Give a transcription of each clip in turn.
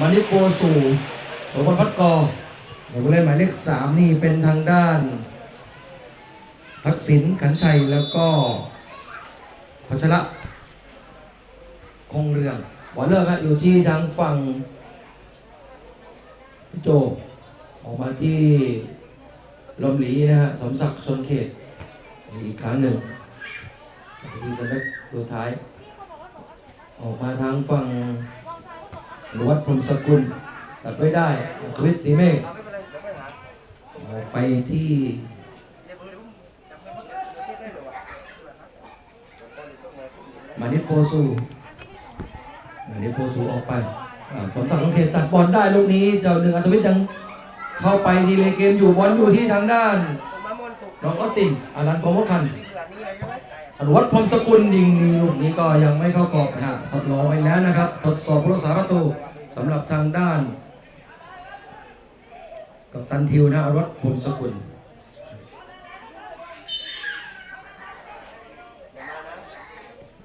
มานิโกสูโสพลพัดกอผู้เล่นหมายเลขสามนี่เป็นทางด้านทักษิณขันชัยแล้วก็พัชระคงเรืองวอลเลอร์ครับอยู่ที่ทางฝั่งพี่โจออกมาที่ลมหลีนะฮะสมศักดิ์ชนเขตอีกครั้งหนึ่งที่สนักตัวท้าย ออกมาทางฝั่ง หลวดพรมสกุลตัดไว้ได้ควิทสีเมฆออกไปที่มานิโปสูมานิโปสูออกไปสมศักดิ์ชนเขตตัดบอลได้ลูกนี้เจ้าหนึ่งอัธวิทย์ยังเข้าไปดีเลยเกมอยู่บอลอยู่ที่ทางด้านน้องก็ติ่งอนันต์พงศ์พันธ์อนุวัฒน์พรมสกุลยิงมีลูกนี้ก็ยังไม่เข้ากรอบนะฮะทดลองไปแล้วนะครับ ทดสอบผู้รักษาประตู สำหรับทางด้าน กับตันทิวนะอนุวัฒน์พรมสกุล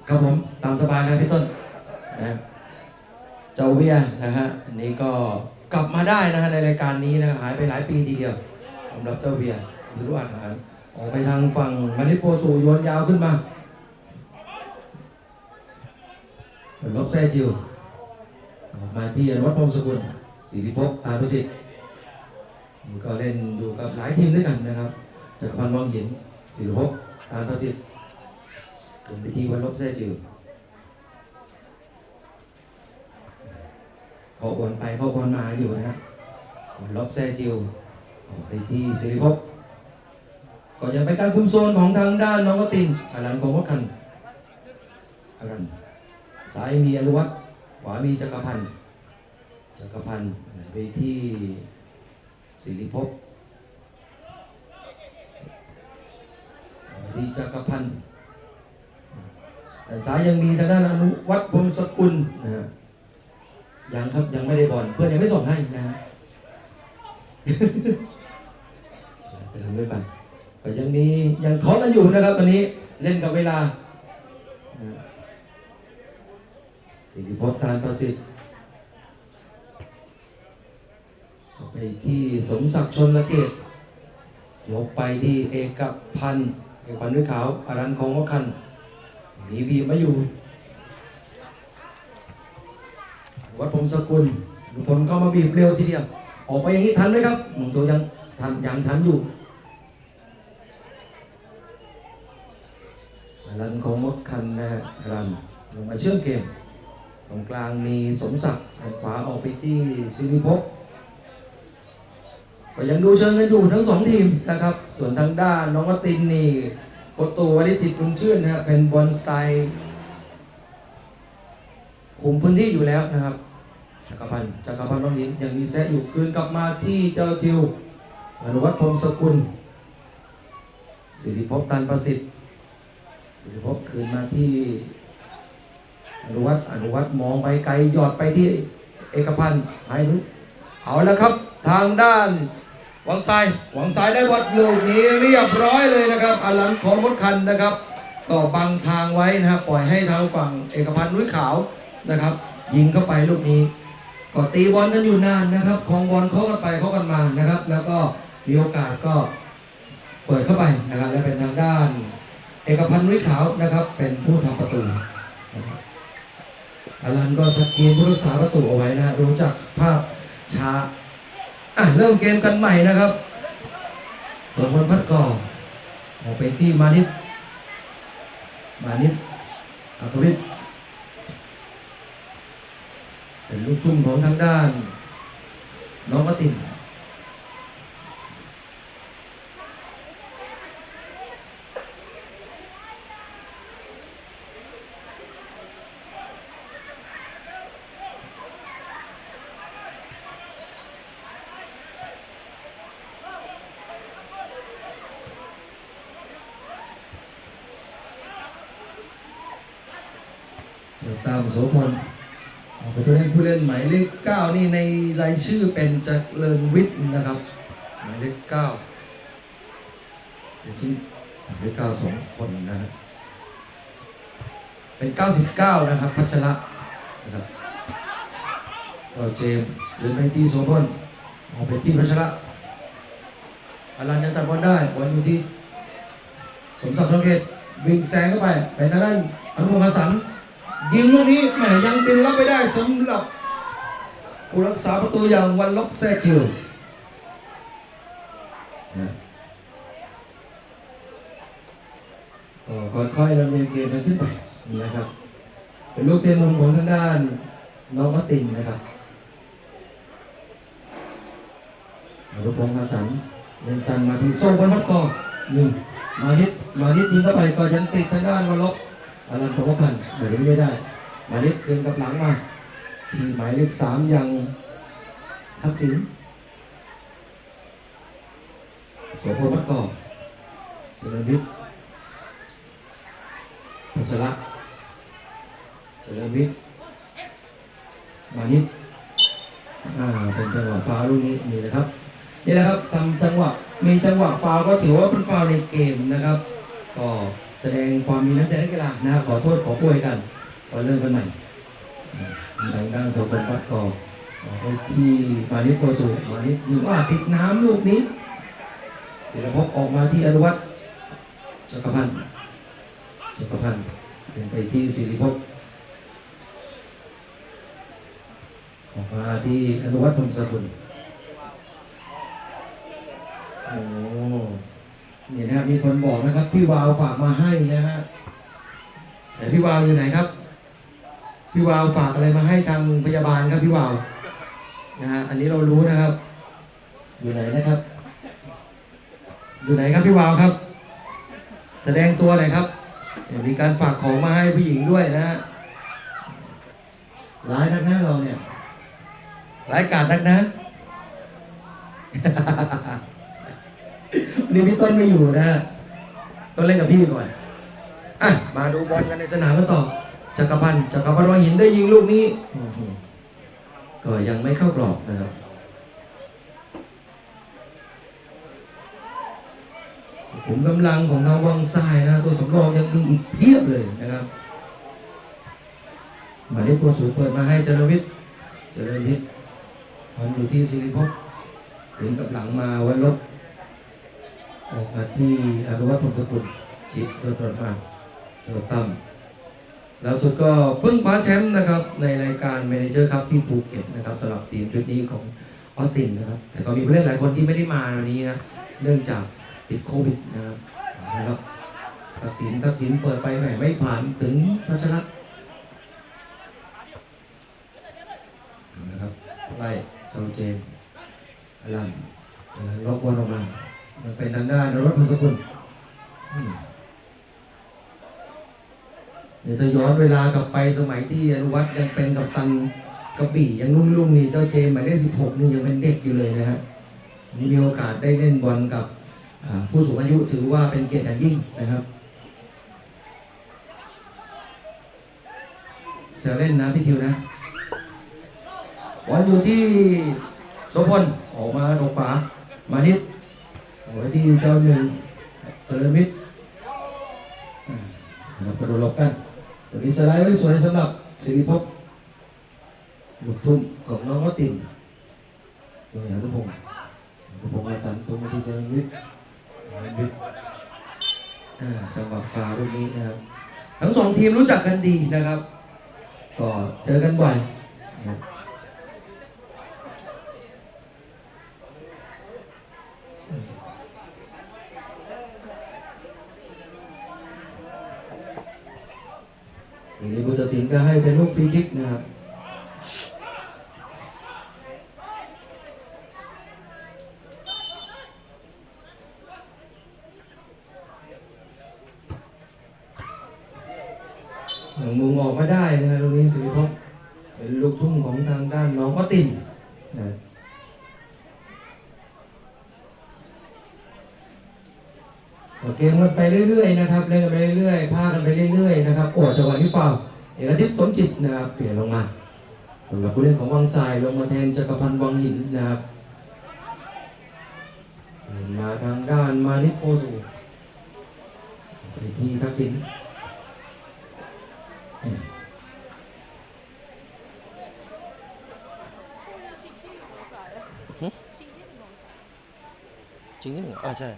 ครับผมตามสบายครับพี่ต้นนะเจ้าเวียนะฮะอันนี้ก็กลับมาได้นะฮะในรายการนี้นะหายไปหลายปีทีเดียวสำหรับเจ้าเวียสุรุอาหารออกไปทางฝั่งมานิโปสูโยนยาวขึ้นมาลบแซ่จิว มาที่อนุวัฒน์พรหมสกุลสิริภพตาประสิทธิ์นี่ก็เล่นอยู่กับหลายทีมด้วยกันนะครับจักพันมองหินสิริภพตาประสิทธิ์ถึงไปที่วันลบแซ่จิวเขาโอนไปเขาโอนมาอยู่นะฮะวันลบแซ่จิวไปที่สิริภพก็ยังเป็นการคุมโซนของทางด้านน้องกตินอารันโกมกันอารันซ้ายมีอนุวัฒน์ ขวามีจักรพันธ์จักรพันธ์ไปที่สิริภพไปที่จักรพันธ์ด้านซ้ายยังมีทางด้านอนุวัฒน์พรหมสกุลนะฮะยังครับยังไม่ได้บอลเพื่อนยังไม่ส่งให้นะฮะเติมไม่ไปก็ยังมียังเคาะกันอยู่นะครับวันนี้เล่นกับเวลานะฮะ สิริพจน์ทานประสิทธิ์ไปที่สมศักดิ์ชนละเกตยกไปที่เอกพันธ์เอกพันธ์ด้วยขาวอารันคงวัคันมีบีบมาอยู่ วัดพงศกุลลุงพลก็มาบีบเร็วทีเดียว ออกไปอย่างนี้ทันไหมครับอืมตัวยังทันยังทันอยู่อารันคงวัคันนะฮะรันลงมาเชื่อมเกม ตรงกลางมีสมศักดิ์ด้านขวาออกไปที่สิริพก็ยังดูเชิงกันอยู่ทั้งสองทีมนะครับ ส่วนทางด้านน้องวัตินนี่โคตูวริธิตบุญชื่นนะฮะเป็นบอลสไตล์คุมพื้นที่อยู่แล้วนะครับจักรพันธ์จักรพันธ์น้องหญิงยังมีแซะอยู่คืนกลับมาที่เจ้าทิวอนุวัฒน์พรมสกุล สิริภพตันประสิทธิ์สิริภพคืนมาที่ อนุวัตอนุวัตมองไปไกลหยอดไปที่เอกพันธ์หายไปเอาแล้วครับ ทางด้านหวังซ้ายวังซ้ายได้วัดลูกนี้เรียบร้อยเลยนะครับอลันของรถคันนะครับก็บังทางไว้นะครับปล่อยให้ทางฝั่งเอกพันธ์นุ้ยขาวนะครับ ยิงเข้าไปลูกนี้ ก็ตีบอลกันอยู่นานนะครับของบอลเขากันไปเขากันมานะครับ แล้วก็มีโอกาสก็เปิดเข้าไปนะครับและเป็นทางด้าน เอกพันธ์นุ้ยขาวนะครับ เป็นผู้ทำประตู อลันก็สกรีนผู้รักษาประตูเอาไว้นะรู้จักภาพช้าอะเริ่มเกมกันใหม่นะครับสมพลพัดก่อออกไปที่มานิดมานิดอัควิทย์เป็นลูกทุ่งของทางด้าน น้องกติน ตามโสพลออกไปตัวเล่นผู้เล่นหมายเลขเก้านี่ในรายชื่อเป็นเจริญวิทย์นะครับ หมายเลขเก้าอยู่ที่หมายเลขเก้าสองคนนะครับเป็นเก้าสิบเก้านะครับพัชระนะครับก็เจมหรือไปที่โซพลออกไปที่พัชระอลันยังตัดบอลได้บอลอยู่ที่สมศักดิ์สังเกตวิ่งแซงเข้าไปไปทางด้านอนุพงศ์สัน ยิงลูกนี้แหมยังบินรับไปได้สำหรับผู้รักษาประตูอย่างวันลบแซ่จิวนะก็ค่อยๆดำเนินเกมกันขึ้นไปนะครับ เป็นลูกเตะมุมของทางด้านน้องมัตตินนะครับอนุพงศ์อาสันเล่นสั้นมาที่โซ่บอลมัดกอหนึ่งมานิดมานิดยิงเข้าไปก็ยังติดทางด้านวันลบ อลันพงศ์พันธ์เดี๋ยวนี้ไม่ได้มานิดเกินกับหลังมาทีหมายเลขสามยังทักษิณโสพลมัดกอเจริญวิทย์พัชระเจริญวิทย์มานิดอ่าเป็นจังหวะฟาวล์ลูกนี้นี่นะครับนี่แหละครับทำจังหวะมีจังหวะฟาวก็ถือว่าเป็นฟาวในเกมนะครับ ก็ แสดงความมีน้ำใจนักกีฬานะครับขอโทษขอโพยกันก็เริ่มกันใหม่ทางด้านโสพลปัดกอขอไปที่มานิดโปรสูมานิดยิงว่าติดน้ำลูกนี้ศิลภพออกมาที่อนุวัฒน์จักรพันธ์จักรพันธ์เป็นไปที่สิริภพออกมาที่อนุวัฒน์พงศกุลโอ้ นี่นะครับมีคนบอกนะครับ พี่วาวฝากมาให้นะฮะแต่พี่วาวอยู่ไหนครับ พี่วาวฝากอะไรมาให้ทางพยาบาลครับพี่วาวนะฮะอันนี้เรารู้นะครับ อยู่ไหนนะครับ อยู่ไหนครับพี่วาวครับ แสดงตัวหน่อยครับมีการฝากของมาให้ผู้หญิงด้วยนะฮะร้ายนักนะเราเนี่ยรายการนักนะ วันนี้พี่ต้นไม่อยู่นะต้นเล่นกับพี่ก่อนอะมาดูบอลกันในสนามกันต่อจักรพันธ์จักรพันธ์วางหินได้ยิงลูกนี้ก็ยังไม่เข้ากรอบนะครับผมกำลังของทางวังทรายนะตัวสำรองยังมีอีกเพียบเลยนะครับหมายเลขตัวสูงเปิดมาให้เจริญวิทย์เจริญวิทย์มันอยู่ที่สิริภพถึงกับหลังมาวันลบออก มาที่อนุวัฒน์พงศกุลจิตโดยตรวจมาโดยตั้มแล้วสุดก็เพิ่งคว้าแชมป์นะครับ ในรายการเมเนเจอร์ครับที่ภูเก็ตนะครับสำหรับทีมชุดนี้ของออสตินนะครับ แต่ก็มีผู้เล่นหลายคนที่ไม่ได้มาวันนี้นะ เนื่องจากติดโควิดนะครับนะครับทักษิณทักษิณเปิดไปแหมไม่ผ่านถึงพัชรัตน์นะครับไล่เจ้าเจมส์อลันล็อกบอลออกมา เป็นทางด้านรถพงศกุลอืมเดี๋ยวถ้าย้อนเวลากลับไปสมัยที่อนุวัฒน์ยังเป็นกัปตันกระบี่ยังรุ่นรุ่งนี่เจ้าเจมหมายเลขสิบหกนี่ยังเป็นเด็กอยู่เลยนะฮะนี่มีโอกาสได้เล่นบอลกับผู้สูงอายุถือว่าเป็นเกียรติอย่างยิ่งนะครับเสียเล่นนะพี่ทิวนะบอลอยู่ที่โสพลออกมาตรงขวามานิด ออกไปที่เจ้าหนึ่งเตอร์มิดอ่าเรากระโดดหลบกันตัวนี้สไลด์ไว้สวยสำหรับสิริภพลูกทุ่มของน้องก็ติ่นตัวอย่างนุพงศ์อนุพงศ์มาสันตรงมาที่เจ้าหนึ่งวิทย์เจริญวิทย์อ่าจังหวะฟาวล์ลูกนี้นะครับทั้งสองทีมรู้จักกันดีนะครับ ก็เจอกันบ่อยนะครับ อย่างนี้ผู้ตัดสินก็ให้เป็นลูกฟรีคิกนะครับ หลังมุงออกมาได้นะฮะตรงนี้สิริพงศ์เป็นลูกทุ่งของทางด้านน้องก็ตินนะก็เกมกันไปเรื่อยๆนะครับเล่นกันไปเรื่อยๆพากันไปเรื่อยๆ นะครับ โอ้จังหวะที่ฟาวล์เอกอาทิตย์สมจิตนะครับเปลี่ยนลงมาสำหรับผู้เล่นของวังทรายลงมาแทนจักรพันธ์วังหินนะครับมาทางด้านมานิดโอสูไปที่ทักษิณอจริงที่หนึ่งอ่าใช่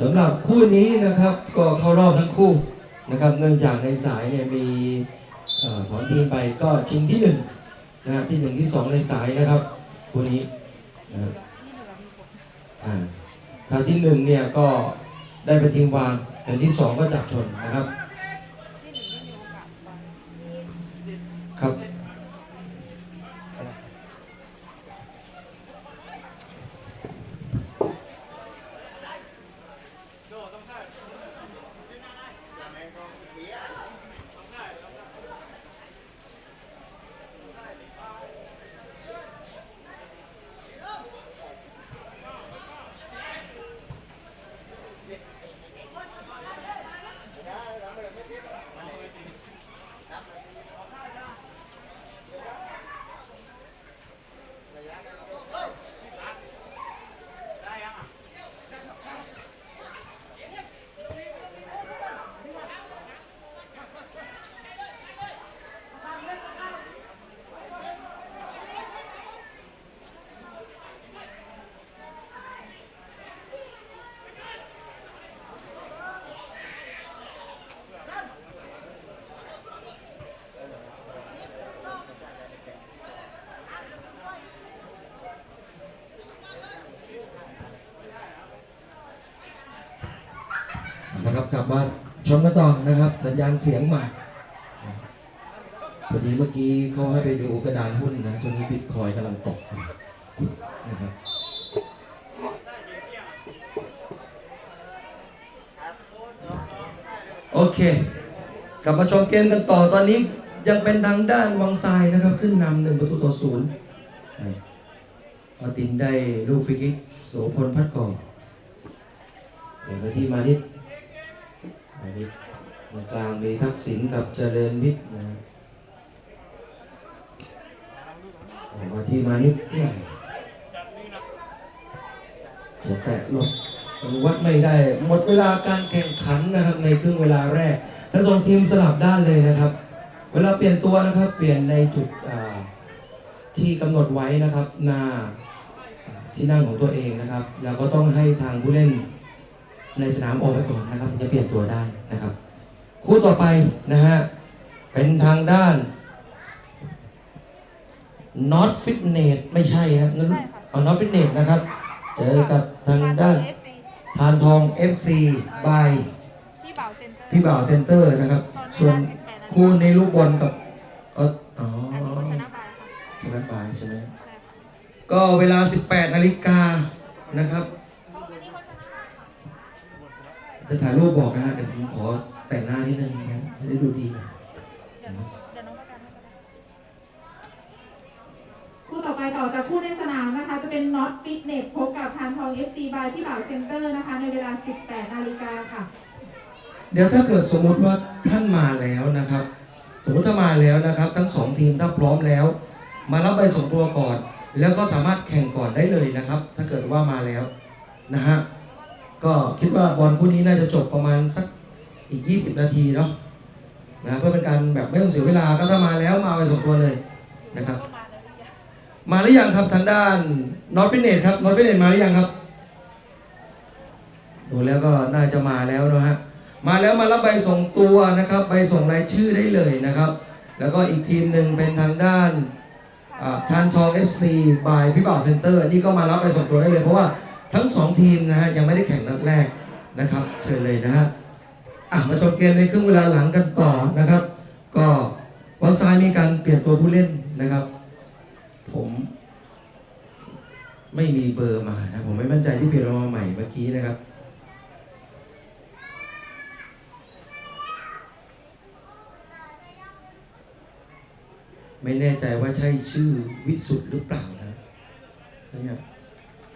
สำหรับคู่นี้นะครับ ก็เข้ารอบทั้งคู่ นะครับเนื่องจากในสายเนี่ยมีเอ่อถอนทีมไปก็ชิงที่หนึ่งนะฮะที่หนึ่งที่สองในสายนะครับคนนี้นะครับอ่าถ้าที่หนึ่งเนี่ยก็ได้เป็นทีมวางแต่ที่สองก็จับชน นะครับ กลับมาชมกันต่อนะครับ สัญญาณเสียงมาพอดีเมื่อกี้เขาให้ไปดูกระดานหุ้นนะช่วงนี้บิตคอยกำลังตกนะครับโอเค กลับมาชมเกมกันต่อตอนนี้ยังเป็นทางด้านวังทรายนะครับ ขึ้นนำหนึ่งประตูต่อศูนย์มาตินได้ลูกฟรีคิกโสพลพัดก่อเดี๋ยวที่มานิด กลางมีทักษิณกับเจริญวิทย์นะออกมาที่มานิดเนี่ยจะแตะลบวัดไม่ได้ หมดเวลาการแข่งขันนะครับ ในครึ่งเวลาแรกทั้งสองทีมสลับด้านเลยนะครับ เวลาเปลี่ยนตัวนะครับ เปลี่ยนในจุดที่กำหนดไว้นะครับ หน้าที่นั่งของตัวเองนะครับ แล้วก็ต้องให้ทางผู้เล่นในสนามออกไปก่อนนะครับถึงจะเปลี่ยนตัวได้นะครับ คู่ต่อไปนะฮะ เป็นทางด้าน Not Fitness ไม่ใช่นะนั่นใช่ค่ะเอา Not Fitness นะครับ เจอกับทางด้านเอฟซีทานทอง FC by ซี่บ่าวเซ็นเตอร์พี่บ่าวเซ็นเตอร์นะครับ ส่วนคู่ในลูกบอลกับก็อ๋ออันนี้คนชนะบายค่ะชนะบายใช่ไหมใช่ค่ะก็เวลา 18 นาฬิกานะครับเพราะอันนี้คนชนะบายค่ะจะถ่ายรูปบอกนะฮะเดี๋ยวผมขอ แต่งหน้านิดนึงนะจะได้ดูดีเดี๋ยวน้องเดี๋ยวน้องประกันให้ก็ได้คู่ต่อไปต่อจากคู่ในสนามนะคะ จะเป็น Not Fitness พบกับทานทอง FC by พี่บ่าวเซ็นเตอร์นะคะ ในเวลา 18 นาฬิกาค่ะเดี๋ยวถ้าเกิดสมมุติว่าท่านมาแล้วนะครับ สมมติถ้ามาแล้วนะครับ ทั้งสองทีมถ้าพร้อมแล้ว มารับใบส่งตัวก่อน แล้วก็สามารถแข่งก่อนได้เลยนะครับ ถ้าเกิดว่ามาแล้วนะฮะก็คิดว่าบอลคู่นี้น่าจะจบประมาณสัก อีก 20 นาทีเนาะนะเพื่อเป็นการแบบไม่ต้องเสียเวลาก็ถ้ามาแล้วมาเอาใบส่งตัวเลยนะครับมาหรือยังมาหรือยังครับทางด้านนอตฟินเนตครับนอตฟินเนตมาหรือยังครับดูแล้วก็น่าจะมาแล้วนะฮะมาแล้วมารับใบส่งตัวนะครับ ใบส่งรายชื่อได้เลยนะครับ แล้วก็อีกทีมหนึ่งเป็นทางด้านทานทอง FC บายพี่บ่าวเซ็นเตอร์นี่ก็มารับใบส่งตัวได้เลยเพราะว่าทั้งสองทีมนะฮะยังไม่ได้แข่งนัดแรกนะครับ เชิญเลยนะฮะ มาชมเกมในครึ่งเวลาหลังกันต่อนะครับ ก็วันซ้ายมีการเปลี่ยนตัวผู้เล่นนะครับ ผม ไม่มีเบอร์มานะผมไม่มั่นใจที่เปลี่ยนมาใหม่เมื่อกี้นะครับไม่แน่ใจว่าใช่ชื่อวิสุทธ์หรือเปล่านะเนี่ย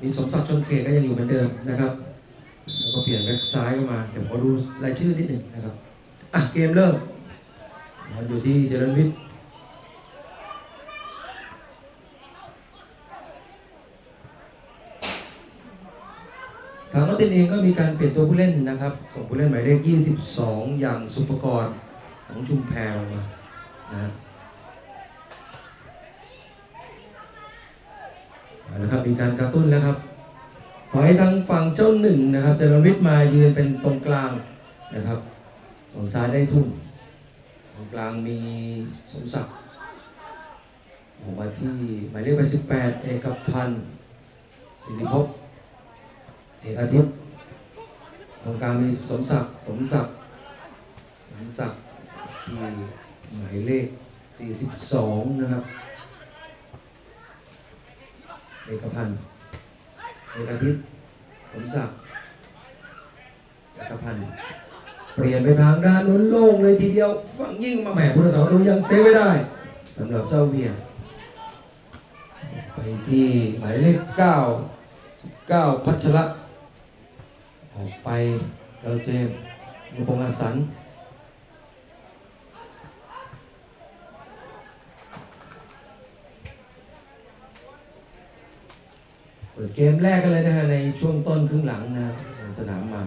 มีสมศักดิ์ชนเขตก็ยังอยู่เหมือนเดิมนะครับ แล้วก็เปลี่ยนแบ็กซ้ายเข้ามาเดี๋ยวขอดูรายชื่อนิดหนึ่งนะครับอะเกมเริ่มมันอยู่ที่เจริญวิทย์ทางมาร์ตินเองก็มีการเปลี่ยนตัวผู้เล่นนะครับ ส่งผู้เล่นหมายเลข 22 อย่างสุปกรณ์ของชุมแพรมานะมาเอาละครับมีการกระตุ้นแล้วครับ ขอให้ทางฝั่งเจ้าหนึ่งนะครับเจริญวิทย์มายืนเป็นตรงกลางนะครับฝั่งซ้ายได้ทุ่มตรงกลางมีสมศักดิ์ออกมาที่หมายเลขไปสิบแปดเอกพันธ์สิริภพเอกอาทิตย์ตรงกลางมีสมศักดิ์สมศักดิ์สมศักดิ์ที่หมายเลขสี่สิบสองนะครับเอกพันธ์ เอกอาทิตย์สมศักดิ์เอกพันธ์เปลี่ยนไปทางด้านนู้นโล่งเลยทีเดียว ฝั่งยิ่งมาแหมผู้รักษาประตูยังเซฟไม่ได้สำหรับเจ้าเวียไปที่หมายเลขเก้าเก้าพัชระออกไปเราเจมส์มุพงษ์อาสัน เปิดเกมแรกกันเลยนะฮะในช่วงต้นครึ่งหลังนะสนามมา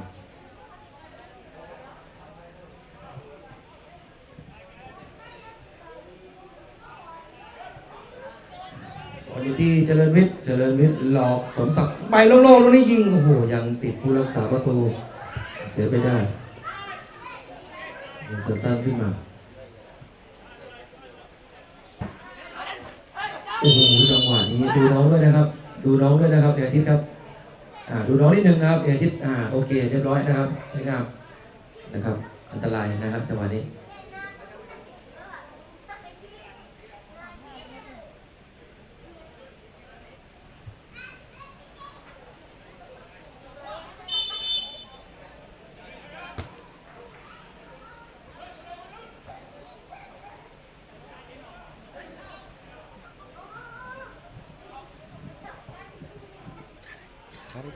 อยู่ที่เจริญวิทย์ เจริญวิทย์หลอกสมศักดิ์ไปโล่งๆตรงนี้ยิง โอ้โห ยังติดผู้รักษาประตู เสียไปได้ยิงสั้นๆขึ้นมา โอ้โหจังหวะนี้ดูน้องด้วยนะครับ ดูน้องด้วยนะครับเอกอาทิตย์ครับอ่าดูน้องนิดนึงนะครับเอกอาทิตย์อ่าโอเคเรียบร้อยนะครับสวยงามนะครับ อันตรายนะครับจังหวะนี้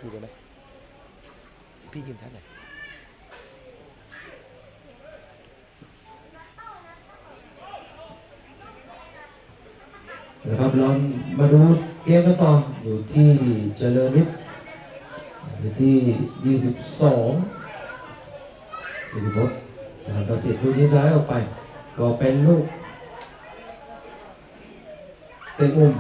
ชาร์จได้ทีได้ไหมพี่ยืมชาร์จหน่อยนะครับเรามาดูเกมกันต่ออยู่ที่เจริญวิทย์อยู่ที่ 22สิริพจน์นะครับประสิทธิ์ลูกนี้ซ้ายออกไป ก็เป็นลูกเตะมุม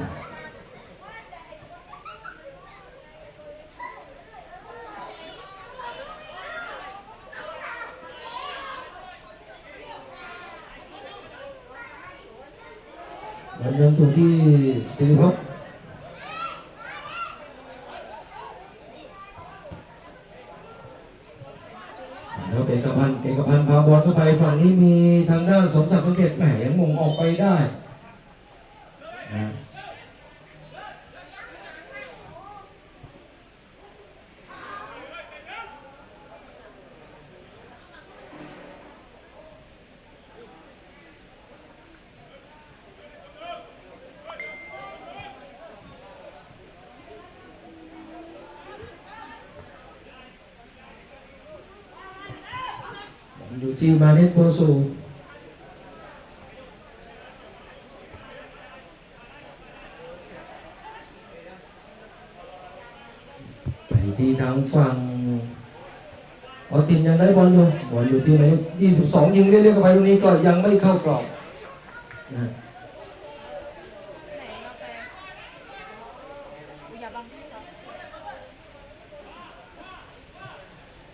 มันยังถูกที่สิริภพแล้วเอกพันธ์เอกพันธ์พาบอลเข้าไปฝั่งนี้มีทางด้านสมศักดิ์สังเกตแหมยังมงออกไปได้นะ ที่มาเนตโปสูไปที่ทางฝั่งออสตินยังได้บอลอยู่บอลอยู่ที่หมายเลข22ยิงเรื่อยๆเข้าไปตรงนี้ก็ยังไม่เข้ากรอบนะ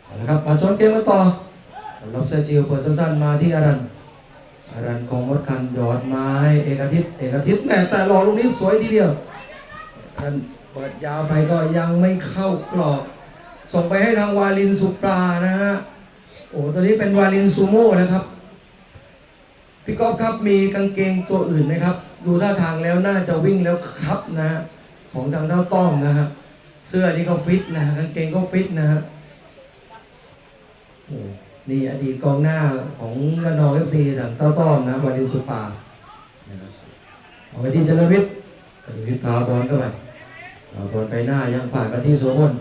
เอาละครับมาชนเกมกันต่อ เซอร์จิโอเปิดสั้นๆมาที่อารันอารันกองมดคันหยอดไม้เอกอาทิตย์เอกอาทิตย์แม่แต่หล่อลูกนี้สวยทีเดียวท่านเปิดยาวไปก็ยังไม่เข้ากรอบ ส่งไปให้ทางวาลินสุปรานะฮะโอ้ตัวนี้เป็นวาลินซูโม่นะครับพี่ก๊อฟครับมีกางเกงตัวอื่นไหมครับ ดูท่าทางแล้วน่าจะวิ่งแล้วครับนะฮะของทางเท้าต้อมนะฮะเสื้อนี่ก็ฟิตนะฮะกางเกงก็ฟิตนะฮะโอ้ นี่อดีตกองหน้าของระนองเอฟซีทางเต้าต้อมนะวาลินสุปาเอาไปที่จริญวิทย์จริญวิทย์พาบอลเข้าไปพาบอลไปหน้ายังผ่านมาที่โสพล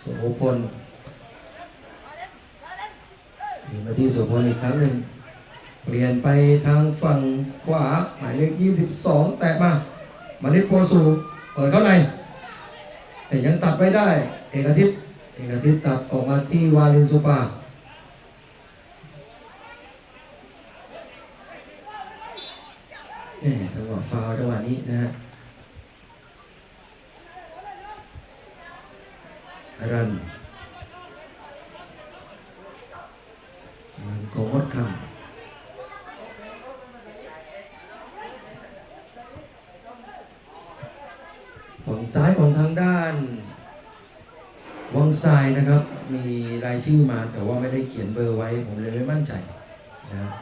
โสพลมีมาที่โสพลอีกครั้งหนึ่งเปลี่ยนไปทางฝั่งขวาหมายเลข 22 แตะมามานิดโพสูเปิดเข้าในแต่ยังตัดไม่ได้ เอกอาทิตย์เอกอาทิตย์ตัดออกมาที่วาลินสุปา เนี่ยจังหวะฟาวจังหวะนี้นะฮะรันรันกองดคำฝั่งซ้ายของทางด้าน วังทรายนะครับ มีรายชื่อมาแต่ว่าไม่ได้เขียนเบอร์ไว้ ผมเลยไม่มั่นใจนะครับ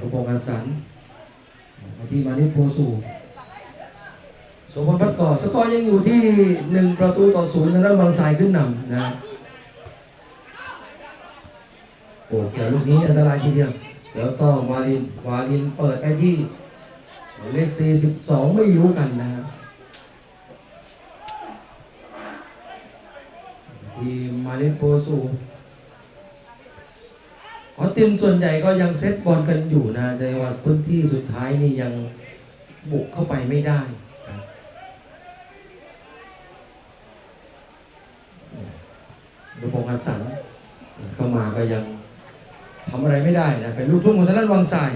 ทุกพ งอันสันมาที่มานิโพสูโสมพลพัดก่อสกอร์ยังอยู่ที่หนึ่งประตูต่อศูนย์ทางด้านวังทรายขึ้นนำนะโอ้เกี่ยวลูกนี้อันตรายทีเดียวแล้วก็วาลินวาลินเปิดไปที่เลข 42 ไม่รู้กันนะครับทีมมาเลนโปสู ออสติมส่วนใหญ่ก็ยังเซตบอลกันอยู่นะแต่ว่าพื้นที่สุดท้ายนี่ยังบุกเข้าไปไม่ได้ดูพงษ์สสันเข้ามาก็ยังทำอะไรไม่ได้นะเป็นลูกทุ่งของทางด้านวังทราย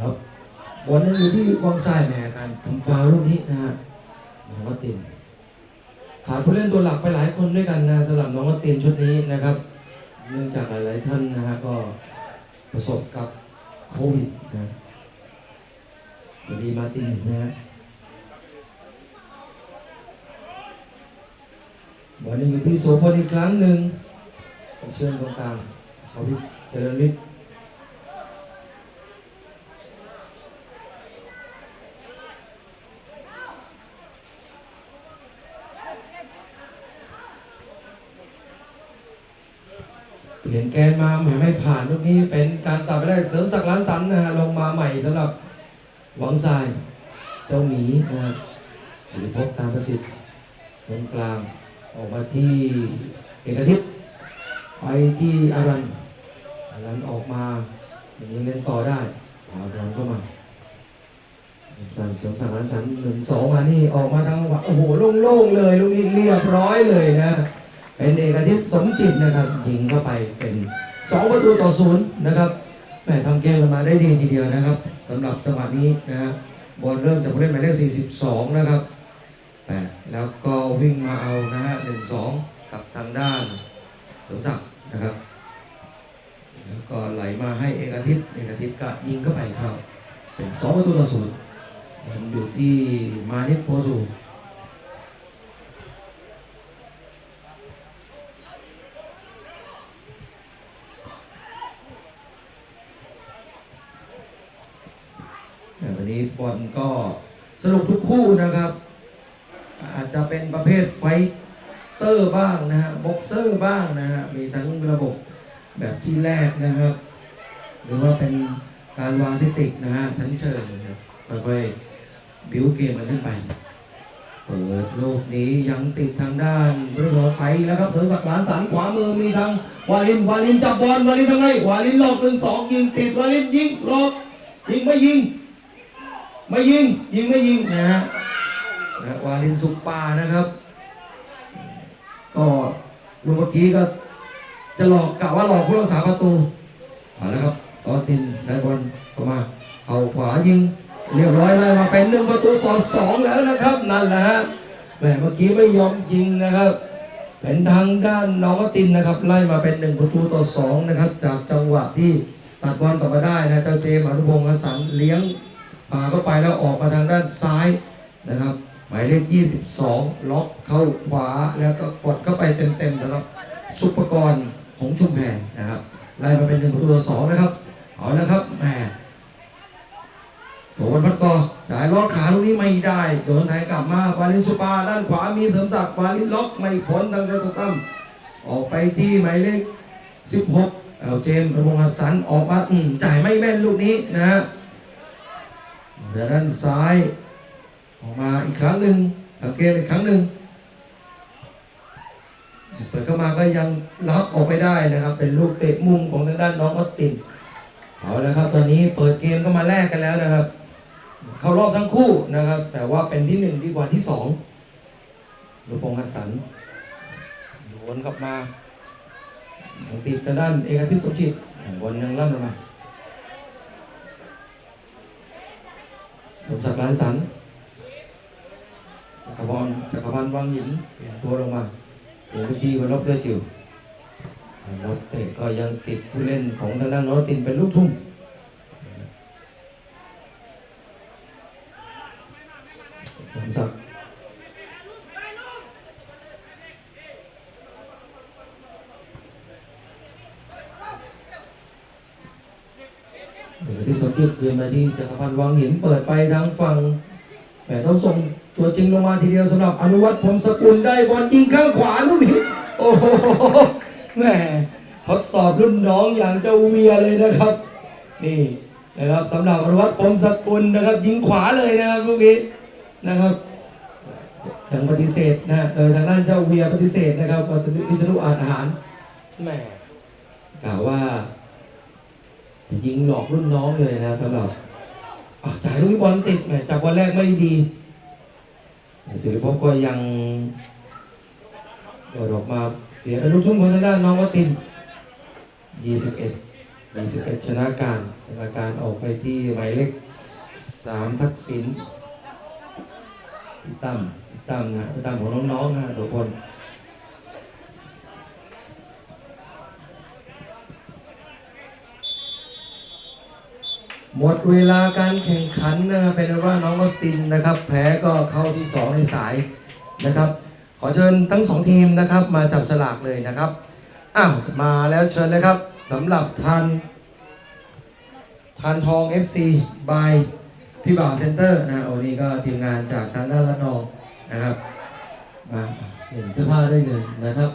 ครับบอล นั้นองทรายแม่การทำฟาวลูกนี้นะฮะน้องวัตินขาดผู้เล่นตัวหลักไปหลายคนด้วยกันนะสำหรับน้องวัตินชุดนี้นะครับ เนื่องจากหลายๆท่านนะฮะก็ประสบกับโควิดนะสวัสดีมาตินนะฮะบอลนี้อยู่ที่โสพลอีกครั้งหนึ่งเชิญตรงกลางเขาพิเจริญวิ ทย์เปลี่ยนแกนมาแหมไม่ผ่านลูกนี้เป็นการตัดไปได้เสริมศักล้านสันนะฮะลงมาใหม่สำหรับหวังทรายเจ้าหมีนะฮะสิริภพตามประสิทธิ์ตรงกลางออกมาที่เอกทิพย์ไปที่อารันอารันออกมาอย่างนี้เล่นต่อได้อารันก็มาสั่งเสริมศักดิ์ล้านสันหนึ่งสองมานี่ออกมาทางโอ้โหโล่งๆเลยลูกนี้เรียบร้อยเลยนะ เป็นเอกทิตย์สมจิตนะครับยิงเข้าไปเป็น2ประตูต่อศูนย์นะครับแหมทำเกมกันมาได้ดีทีเดียวนะครับสำหรับจังหวะนี้นะฮะบอลเริ่มจากผู้เล่นหมายเลข42 นะครับแปแล้วก็วิ่งมาเอานะฮะ1-2กับทางด้านสมศักดิ์นะครับ แล้วก็ไหลมาให้เอกอาทิตย์เอกอาทิตย์ก็ยิงเข้าไปเข้าเป็น2ประตูต่อศูนย์มันอยู่ที่มานิดโพสู วันนี้บอลก็สนุกทุกคู่นะครับ อาจจะเป็นประเภทไฟเตอร์บ้างนะฮะบ็อกเซอร์บ้างนะฮะมีทั้งระบบแบบที่แรกนะครับ หรือว่าเป็นการวางเทคนิคนะฮะชั้นเชิงนะครับค่อยๆบิวเกมกันขึ้นไปเปิดลูกนี้ยังติดทางด้านเรื่องของไฟแล้วครับเสริมกับหลานสันขวามือมีทางวาลินวาลินจับบอลวาลินทางไหนวาลินหลอกหนึ่งสองยิงติดวาลินยิงหลอกยิงไม่ยิง ไม่ยิง ยิงไม่ยิงนะฮะนะวาลินสุปปานะครับก็ลูกเมื่อกี้ก็จะหลอกกะว่าหลอกผู้รักษาประตูเอาแล้วครับตอนตินได้บอลเข้ามาเอาขวายิง เรียบร้อยแล้วมาเป็นหนึ่งประตูต่อสองแล้วนะครับ นั่นแหละฮะแหมเมื่อกี้ไม่ยอมยิงนะครับ เป็นทางด้านน้องตินนะครับ ไล่มาเป็นหนึ่งประตูต่อสองนะครับ จากจังหวะที่ตัดบอลต่อมาได้นะเจ้าเจมส์อนุพงศ์สันเลี้ยงาเข้าไปแล้วออกมาทางด้านซ้ายนะครับ หมายเลข 22 ล็อกเข้าขวาแล้วก็กดเข้าไปเต็มๆสำหรับซุปเปอร์ของชุมแพรนะครับไล่มาเป็นหนึ่งประตูต่อสองนะครับ เอาแล้วครับแหมโถวันพัดกอจ่ายล็อกขาลูกนี้ไม่ได้โดนแทงกลับมาวาลินสุปาด้านขวามีเสริมศักดิ์วาลินล็อกไม่พ้นทางเจ้าตตั้มออกไปที่หมายเลข 16 เอาเจมส์ระวงหัสสันออกมาจ่ายไม่แม่นลูกนี้นะฮะ ด้านซ้าย ออกมาอีกครั้งหนึ่งสังเกตอีกครั้งหนึ่งเปิดเข้ามาก็ยังรับออกไปได้นะครับ เป็นลูกเตะมุมของทางด้านน้องออสตินเอาละครับ ตอนนี้เปิดเกมก็มาแลกกันแล้วนะครับ เข้ารอบทั้งคู่นะครับ แต่ว่าเป็นที่หนึ่งดีกว่าที่สองลูกพงษ์หัสสันโยนกลับมายังติดทางด้านเอกทิตย์สมจิตบอลยังลั่นออกมา สมศักดิ์ล้านสันจักรพันจักรพันธ์วังหินเปลี่ยนตัวลงมาเดี๋ยวไปที่บนรอบเสื้อจิ๋วรถเตะก็ยังติดผู้เล่นของทางด้านโนอตินเป็นลูกทุ่ง สมศักดิ์เดี๋ยวที่สมเกียรติคืนมาที่จักรพันธ์ วังหินเปิดไปทางฝั่งแหมต้องส่งตัวจริงลงมาทีเดียวสำหรับอนุวัฒน์พรมสกุลได้บอลยิงข้างขวาลูกนี้โอ้โหแหมทดสอบรุ่นน้องอย่างเจ้าเวียเลยนะครับ นี่นะครับสำหรับอนุวัฒน์พรมสกุลนะครับ ยิงขวาเลยนะครับลูกนี้นะครับยังปฏิเสธนะโดยทางด้านเจ้าเวียปฏิเสธนะครับวัสดุพิษณุอาหารแหมกล่าวว่ายิงหลอกรุ่นน้องเลยนะสำหรับ อะจ่ายลูกนี้บอลติดแหมจากวันแรกไม่ดีศิริภพก็ยังโดดออกมาเสียเป็นลูกทุ่งคนทางด้านน้องวัติน 21 21 ชนะการชนะการออกไปที่หมายเลข3ทักษิณพี่ตั้มพี่ตั้มนะพี่ตั้มของน้องๆนะทุกคน หมดเวลาการแข่งขันนะครับเป็นว่าน้องออสตินนะครับ แพ้ก็เข้าที่สองในสายนะครับ ขอเชิญทั้งสองทีมนะครับ มาจับฉลากเลยนะครับอ้าวมาแล้วเชิญเลยครับสำหรับทานทานทอง FC by พี่บ่าวเซ็นเตอร์นะวันนี้ก็ทีมงานจากทางด้านละนองนะครับมาเห็นเสื้อผ้าได้เลยนะครับ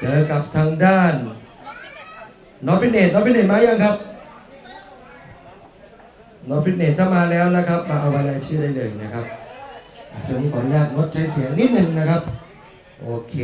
เจอกับทางด้านนอตฟิเนสนอตฟิเนสมายังครับ นอตฟิตเนสถ้ามาแล้วนะครับ มาเอารายชื่อได้เลยนะครับตอนนี้ขออนุญาตงดใช้เสียงนิดนึงนะครับ โอเค